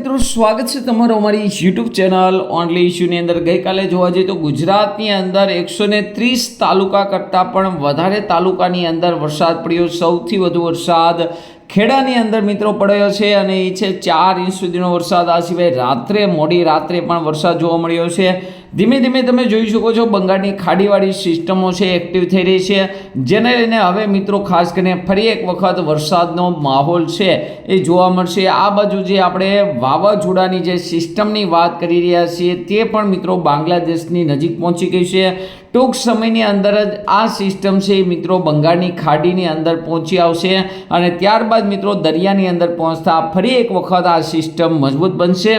મિત્રો, સ્વાગત છે તમારું અમારી યુટ્યુબ ચેનલ ઓનલી ઇશ્યુની અંદર. ગઈકાલે જોવા જઈએ તો ગુજરાતની અંદર એકસો ને ત્રીસ તાલુકા કરતાં પણ વધારે તાલુકાની અંદર વરસાદ પડ્યો. સૌથી વધુ વરસાદ ખેડાની અંદર મિત્રો પડ્યો છે અને એ છે ચાર ઇંચ સુધીનો વરસાદ. આ સિવાય રાત્રે મોડી રાત્રે પણ વરસાદ જોવા મળ્યો છે. ધીમે ધીમે તમે જોઈ શકો છો બંગાળની ખાડીવાળી સિસ્ટમો છે એક્ટિવ થઈ રહી છે. જેને લઈને હવે મિત્રો ખાસ કરીને ફરી એક વખત વરસાદનો માહોલ છે, એ જોવા મળશે. આ બાજુ જે આપણે વાવાઝોડાની જે સિસ્ટમની વાત કરી રહ્યા છીએ, તે પણ મિત્રો બાંગ્લાદેશની નજીક પહોંચી ગઈ છે. ટૂંક સમયની અંદર જ આ સિસ્ટમ છે એ મિત્રો બંગાળની ખાડીની અંદર પહોંચી આવશે અને ત્યારબાદ મિત્રો દરિયાની અંદર પહોંચતા ફરી એક વખત આ સિસ્ટમ મજબૂત બનશે.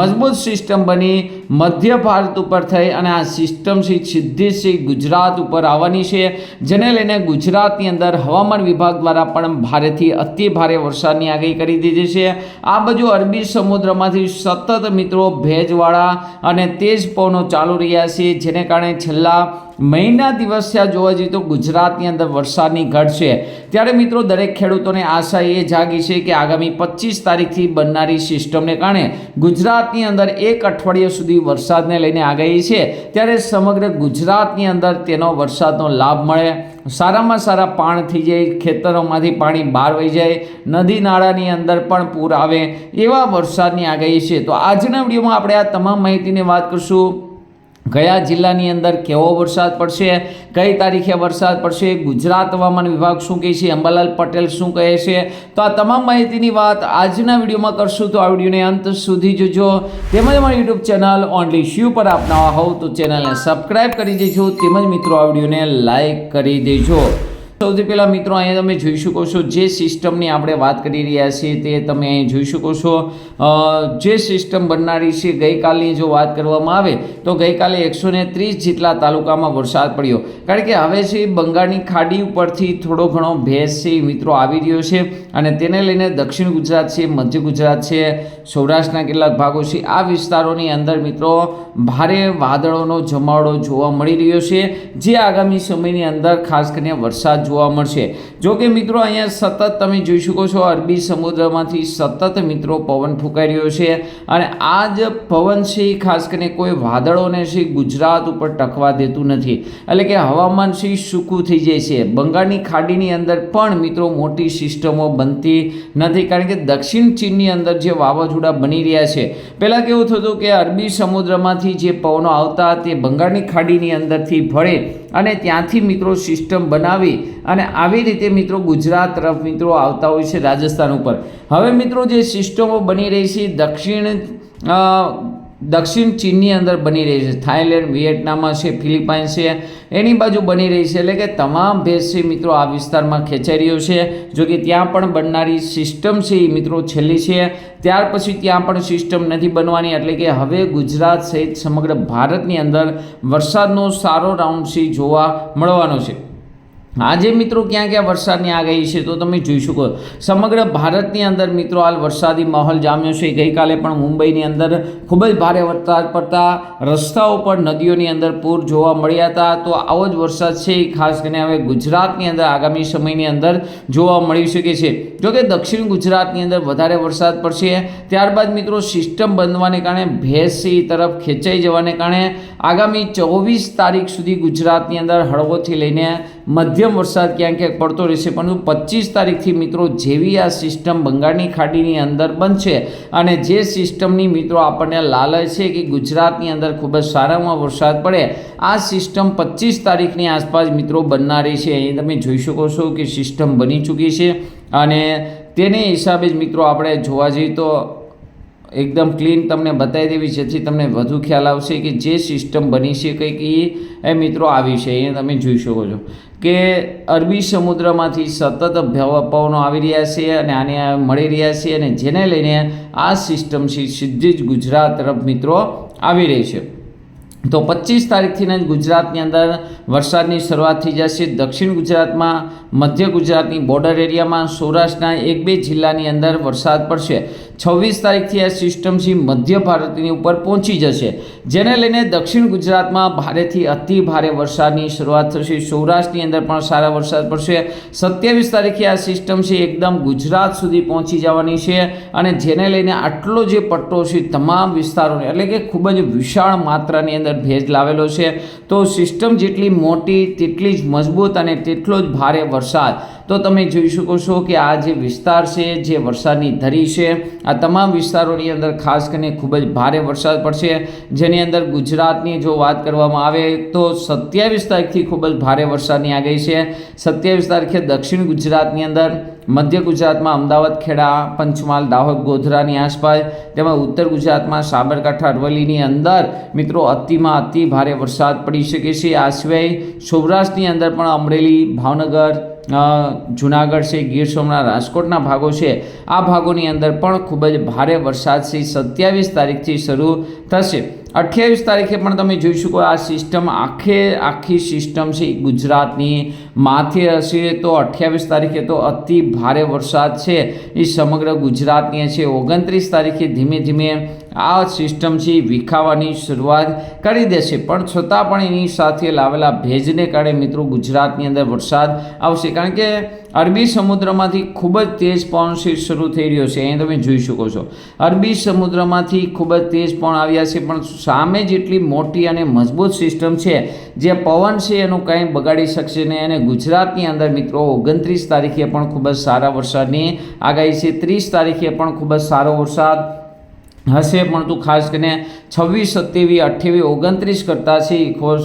મજબૂત સિસ્ટમ બની મધ્ય ભારત ઉપર થઈ અને આ સિસ્ટમ છે સીધી શ્રી ગુજરાત ઉપર આવવાની છે, જેને લઈને ગુજરાતની અંદર હવામાન વિભાગ દ્વારા પણ ભારેથી અતિ ભારે વરસાદની આગાહી કરી દીધી છે. આ બાજુ અરબી સમુદ્રમાંથી સતત મિત્રો ભેજવાળા અને તેજ પવનો ચાલુ રહ્યા છે, જેને કારણે છેલ્લા મહિના દિવસ ત્યાં જોવા જઈએ તો ગુજરાતની અંદર વરસાદની ઘટ છે. ત્યારે મિત્રો દરેક ખેડૂતોને આશા એ જાગી છે કે આગામી પચીસ તારીખથી બનનારી સિસ્ટમને કારણે ગુજરાતની અંદર એક અઠવાડિયા સુધી વરસાદને લઈને આગાહી છે. ત્યારે સમગ્ર ગુજરાતની અંદર તેનો વરસાદનો લાભ મળે. સારામાં સારા પાણ થઈ જાય, ખેતરોમાંથી પાણી બહાર વહી જાય, નદી નાળાની અંદર પણ પૂર આવે એવા વરસાદની આગાહી છે. તો આજના વિડીયોમાં આપણે આ તમામ માહિતીની વાત કરીશું. કયા જિલ્લાની અંદર કેવો વરસાદ પડશે, કઈ તારીખે વરસાદ પડશે, ગુજરાત હવામાન વિભાગ શું કહે છે, અંબાલાલ પટેલ શું કહે છે? તો આ તમામ માહિતીની વાત આજના વિડીયોમાં કરશું. તો આ વિડીયોને અંત સુધી જોજો. તેમજ મારી યુટ્યુબ ચેનલ ઓનલી શ્યુ પર આપનાવા હોવ તો ચેનલને સબસ્ક્રાઈબ કરી દેજો. તેમજ મિત્રો, આ વિડીયોને લાઈક કરી દેજો. સૌથી પહેલાં મિત્રો, અહીંયા તમે જોઈ શકો છો જે સિસ્ટમની આપણે વાત કરી રહ્યા છીએ તે તમે અહીં જોઈ શકો છો. જે સિસ્ટમ બનનારી છે, ગઈકાલની જો વાત કરવામાં આવે, તો ગઈકાલે એકસો ને ત્રીસ જેટલા તાલુકામાં વરસાદ પડ્યો. કારણ કે હવે છે, બંગાળની ખાડી ઉપરથી થોડો ઘણો ભેજ છે મિત્રો આવી રહ્યો છે અને તેને લઈને દક્ષિણ ગુજરાત છે, મધ્ય ગુજરાત છે, સૌરાષ્ટ્રના કેટલાક ભાગો છે, આ વિસ્તારોની અંદર મિત્રો ભારે વાદળોનો જમાવડો જોવા મળી રહ્યો છે. જે આગામી સમયની અંદર ખાસ કરીને વરસાદ જોવા મળશે. જો કે મિત્રો, અહીંયા સતત તમે જોઈ શકો છો, અરબી સમુદ્રમાંથી સતત મિત્રો પવન ફૂંકાઈ રહ્યો છે અને આ જ પવન છે ખાસ કરીને કોઈ વાદળોને છે ગુજરાત ઉપર ટકવા દેતું નથી. એટલે કે હવામાન છે સૂકું થઈ જાય છે. બંગાળની ખાડીની અંદર પણ મિત્રો મોટી સિસ્ટમો બનતી નથી, કારણ કે દક્ષિણ ચીનની અંદર જે વાવાઝોડા બની રહ્યા છે. પહેલાં કેવું થતું કે અરબી સમુદ્રમાંથી જે પવનો આવતા તે બંગાળની ખાડીની અંદરથી ભળે અને ત્યાંથી મિત્રો સિસ્ટમ બનાવી અને આવી રીતે મિત્રો ગુજરાત તરફ મિત્રો આવતા હોય છે રાજસ્થાન ઉપર. હવે મિત્રો જે સિસ્ટમો બની રહી છે, દક્ષિણ દક્ષિણ ચીનની અંદર બની રહી છે. થાઈલેન્ડ વિયેટનામમાં છે ફિલિપાઇન છે, એની બાજુ બની રહી છે. એટલે કે તમામ ભેસ છે મિત્રો આ વિસ્તારમાં ખેંચાઈ રહ્યો છે. જો કે ત્યાં પણ બનનારી સિસ્ટમ છે એ મિત્રો છેલ્લી છે. ત્યાર પછી ત્યાં પણ સિસ્ટમ નથી બનવાની. એટલે કે હવે ગુજરાત સહિત સમગ્ર ભારતની અંદર વરસાદનો સારો રાઉન્ડ છે જોવા મળવાનો છે. આજે મિત્રો ક્યાં ક્યાં વરસાદની આગાહી છે તો તમે જોઈ શકો. સમગ્ર ભારતની અંદર મિત્રો હાલ વરસાદી માહોલ જામ્યો છે. ગઈકાલે પણ મુંબઈની અંદર ખૂબ જ ભારે વરસાદ પડતા રસ્તાઓ પર નદીઓની અંદર પૂર જોવા મળ્યા હતા. તો આવો જ વરસાદ છે. એ ખાસ કરીને હવે ગુજરાતની અંદર આગામી સમયની અંદર જોવા મળી શકે છે. જોકે દક્ષિણ ગુજરાતની અંદર વધારે વરસાદ પડશે. ત્યારબાદ મિત્રો સિસ્ટમ બનવાને કારણે ભેંસી તરફ ખેંચાઈ જવાને કારણે આગામી ચોવીસ તારીખ સુધી ગુજરાતની અંદર હળવોથી લઈને મધ્યમ વરસાદ ક્યાંક ક્યાંક પડતો રહેશે, પરંતુ પચીસ તારીખથી મિત્રો જેવી આ સિસ્ટમ બંગાળની ખાડીની અંદર બનશે અને જે સિસ્ટમની મિત્રો આપણને લાલચ છે કે ગુજરાતની અંદર ખૂબ જ સારામાં વરસાદ પડે, આ સિસ્ટમ પચીસ તારીખની આસપાસ મિત્રો બનનારી છે. અહીં તમે જોઈ શકો છો કે સિસ્ટમ બની ચૂકી છે અને તેને હિસાબે જ મિત્રો આપણે જોવા જઈએ તો એકદમ ક્લીન તમને બતાવી દેવી જેથી તમને વધુ ખ્યાલ આવશે કે જે સિસ્ટમ બની છે કંઈક એ એ મિત્રો આવી છે. એ તમે જોઈ શકો છો કે અરબી સમુદ્રમાંથી સતત પવનો આવી રહ્યા છે અને આને મળી રહ્યા છે અને જેને લઈને આ સિસ્ટમ સીધી જ ગુજરાત તરફ મિત્રો આવી રહી છે. તો પચીસ તારીખથી જ ગુજરાતની અંદર વરસાદની શરૂઆત થઈ જશે. દક્ષિણ ગુજરાતમાં, મધ્ય ગુજરાતની બોર્ડર એરિયામાં સૌરાષ્ટ્રના એક બે જિલ્લાની અંદર વરસાદ પડશે. છવ્વીસ તારીખથી આ સિસ્ટમ છે, મધ્ય ભારતની ઉપર પહોંચી જશે. જેને લઈને દક્ષિણ ગુજરાતમાં ભારેથી અતિ ભારે વરસાદની શરૂઆત થશે. સૌરાષ્ટ્રની અંદર પણ સારા વરસાદ પડશે. સત્યાવીસ તારીખે આ સિસ્ટમ છે, એકદમ ગુજરાત સુધી પહોંચી જવાની છે અને જેને લઈને આટલો જે પટ્ટો છે, તમામ વિસ્તારોને, એટલે કે ખૂબ જ વિશાળ માત્રાની અંદર ભેજ લાવેલો છે. તો સિસ્ટમ જેટલી મોટી, તેટલી જ મજબૂત અને તેટલો જ ભારે વરસાદ તો તમે જોઈ શકો છો કે આ જે વિસ્તાર છે, જે વરસાદની ધરી છે, આ તમામ વિસ્તારોની અંદર ખાસ કરીને ખૂબ જ ભારે વરસાદ પડશે. જેની અંદર ગુજરાતની જો વાત કરવામાં આવે તો સત્યાવીસ તારીખથી ખૂબ જ ભારે વરસાદની આગાહી છે. સત્યાવીસ તારીખે દક્ષિણ ગુજરાતની અંદર, મધ્ય ગુજરાતમાં અમદાવાદ, ખેડા, પંચમહાલ, દાહોદ, ગોધરાની આસપાસ, તેમાં ઉત્તર ગુજરાતમાં સાબરકાંઠા, અરવલ્લીની અંદર મિત્રો અતિમાં અતિ ભારે વરસાદ પડી શકે છે. આ સિવાય સૌરાષ્ટ્રની અંદર પણ અમરેલી, ભાવનગર જુનાગઢ છે, ગીર સોમનાથ, રાજકોટના ભાગો છે. આ ભાગોની અંદર પણ ખૂબ જ ભારે વરસાદ છે. સત્યાવીસ તારીખથી શરૂ થશે. અઠ્યાવીસ તારીખે પણ તમે જોઈ શકો આ સિસ્ટમ આખે આખી સિસ્ટમ છે. ગુજરાતની માથે હશે તો અઠ્યાવીસ તારીખે તો અતિ ભારે વરસાદ છે. એ સમગ્ર ગુજરાતની છે. ઓગણત્રીસ તારીખે ધીમે ધીમે આ સિસ્ટમ છે વિખાવાની શરૂઆત કરી દેશે. પણ છતાં પણ એની સાથે લાવેલા ભેજને કારણે મિત્રો ગુજરાતની અંદર વરસાદ આવશે. કારણ કે અરબી સમુદ્રમાંથી ખૂબ જ તેજ પવન શરૂ થઈ રહ્યો છે. અહીં તમે જોઈ શકો છો. અરબી સમુદ્રમાંથી ખૂબ જ તેજ પવન આવ્યા છે. પણ સામે જેટલી મોટી અને મજબૂત સિસ્ટમ છે, જે પવન છે એનું કંઈ બગાડી શકશે નહીં. અને ગુજરાતની અંદર મિત્રો ઓગણત્રીસ તારીખે પણ ખૂબ જ સારા વરસાદની આગાહી છે. ત્રીસ તારીખે પણ ખૂબ જ સારો વરસાદ હશે, પણ તું ખાસ કરીને છવ્વીસ, સત્યાવીસ, અઠ્યાવીસ, ઓગણત્રીસ કરતાં છે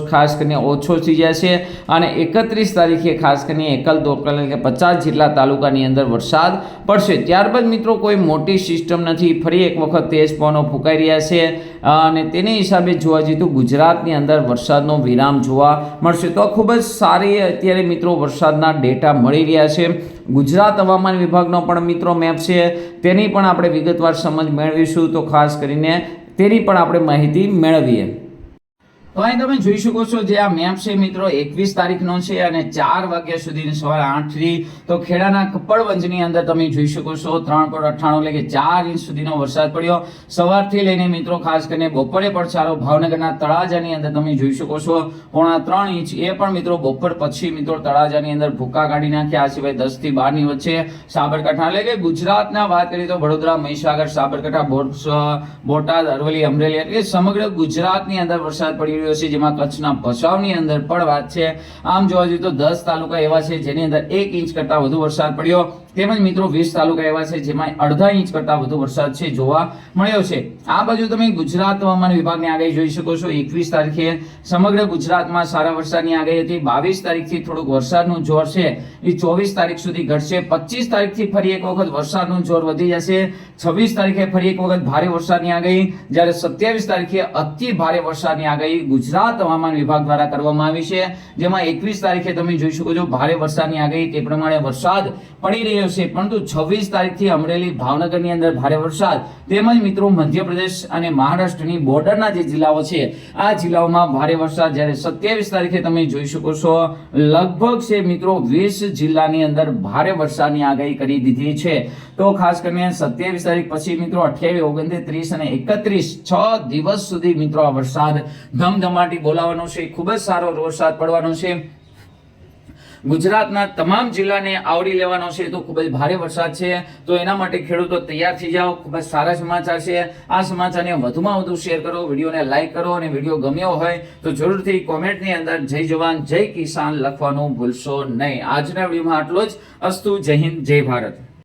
ખાસ કરીને ઓછો થઈ જશે. અને એકત્રીસ તારીખે ખાસ કરીને એકલ દોકલ કે પચાસ જેટલા તાલુકાની અંદર વરસાદ પડશે. ત્યારબાદ મિત્રો કોઈ મોટી સિસ્ટમ નથી. ફરી એક વખત તેજ પવનો ફૂંકાઈ રહ્યા છે. અને તેને હિસાબે જોવા જઈએ તો ગુજરાતની અંદર વરસાદનો વિરામ જોવા મળશે. તો આ ખૂબ જ સારી અત્યારે મિત્રો વરસાદના ડેટા મળી રહ્યા છે. ગુજરાત હવામાન વિભાગનો પણ મિત્રો મેપ છે. તેની પણ આપણે વિગતવાર સમજ મેળવીશું. તો ખાસ કરીને તેની પણ આપણે માહિતી મેળવીએ. તો અહીં તમે જોઈ શકો છો જે આ મેપ છે મિત્રો, એકવીસ તારીખનો છે અને ચાર વાગ્યા સુધી સવારે આઠથી તો ખેડાના કપડવંજની અંદર તમે જોઈ શકો છો, ત્રણ પોઈન્ટ અઠ્ઠાણું એટલે કે ચાર ઇંચ સુધીનો વરસાદ પડ્યો. સવારથી લઈને મિત્રો, ખાસ કરીને બપોરે પણ સારો ભાવનગરના તળાજાની અંદર તમે જોઈ શકો છો, પોણા ત્રણ ઇંચ. એ પણ મિત્રો બપોર પછી મિત્રો તળાજાની અંદર ભૂકા કાઢી નાખ્યા, આ સિવાય દસથી બારની વચ્ચે સાબરકાંઠા એટલે કે ગુજરાતના વાત કરીએ તો વડોદરા, મહીસાગર, સાબરકાંઠા બોટ- બોટાદ, અરવલ્લી, અમરેલી એટલે સમગ્ર ગુજરાતની અંદર વરસાદ પડી રહ્યો છે જેમાં કચ્છના ભચાઉની અંદર પણ વાત છે. આમ જોવા જઈએ તો દસ તાલુકા એવા છે જેની અંદર એક ઇંચ કરતાં વધુ વરસાદ પડ્યો. તેમજ મિત્રો વીસ તાલુકા એવા છે જેમાં અડધા ઇંચ કરતાં વધુ વરસાદ છે જોવા મળ્યો છે. આ બાજુ તમે ગુજરાત હવામાન વિભાગની આગાહી જોઈ શકો છો. એકવીસ તારીખે સમગ્ર ગુજરાતમાં સારા વરસાદની આગાહી હતી. બાવીસ તારીખથી થોડુંક વરસાદનું જોર છે. એ ચોવીસ તારીખ સુધી ઘટશે. પચીસ તારીખથી ફરી એક વખત વરસાદનું જોર વધી જશે. છવ્વીસ તારીખે ફરી એક વખત ભારે વરસાદની આગાહી. જ્યારે સત્યાવીસ તારીખે અતિ ભારે વરસાદની આગાહી ગુજરાત હવામાન વિભાગ દ્વારા કરવામાં આવી છે. જેમાં એકવીસ તારીખે તમે જોઈ શકો છો, ભારે વરસાદની આગાહી તે પ્રમાણે વરસાદ પડી રહ્યો છે પરંતુ છવ્વીસ તારીખથી અમરેલી ભાવનગરની અંદર ભારે વરસાદ તેમજ મિત્રો મધ્યપ્રદેશ અને મહારાષ્ટ્રની બોર્ડરના જે જિલ્લાઓ છે, આ જિલ્લાઓમાં ભારે વરસાદ જ્યારે સત્યાવીસ તારીખે તમે જોઈ શકો છો, લગભગ છે મિત્રો વીસ જિલ્લાની અંદર ભારે વરસાદની આગાહી કરી દીધી છે. તો ખાસ કરીને સત્યાવીસ તારીખ પછી મિત્રો અઠ્યાવીસ, ઓગણત્રીસ ત્રીસ અને એકત્રીસ, છ દિવસ સુધી મિત્રો આ વરસાદ ધમધમાટી બોલાવવાનો છે, ખૂબ જ સારો વરસાદ પડવાનો છે. ગુજરાતના તમામ જિલ્લાને આવરી લેવાનો છે. તો ખૂબ જ ભારે વરસાદ છે. તો એના માટે ખેડૂતો તૈયાર થઈ જાઓ. ખૂબ જ સારા સમાચાર છે. આ સમાચારને વધુમાં વધુ શેર કરો, વિડીયોને લાઇક કરો અને વીડિયો ગમ્યો હોય તો જરૂરથી કોમેન્ટની અંદર જય જવાન, જય કિસાન લખવાનું ભૂલશો નહીં. આજના વિડીયોમાં આટલો જ. અસ્તુ, જય હિન્દ, જય ભારત.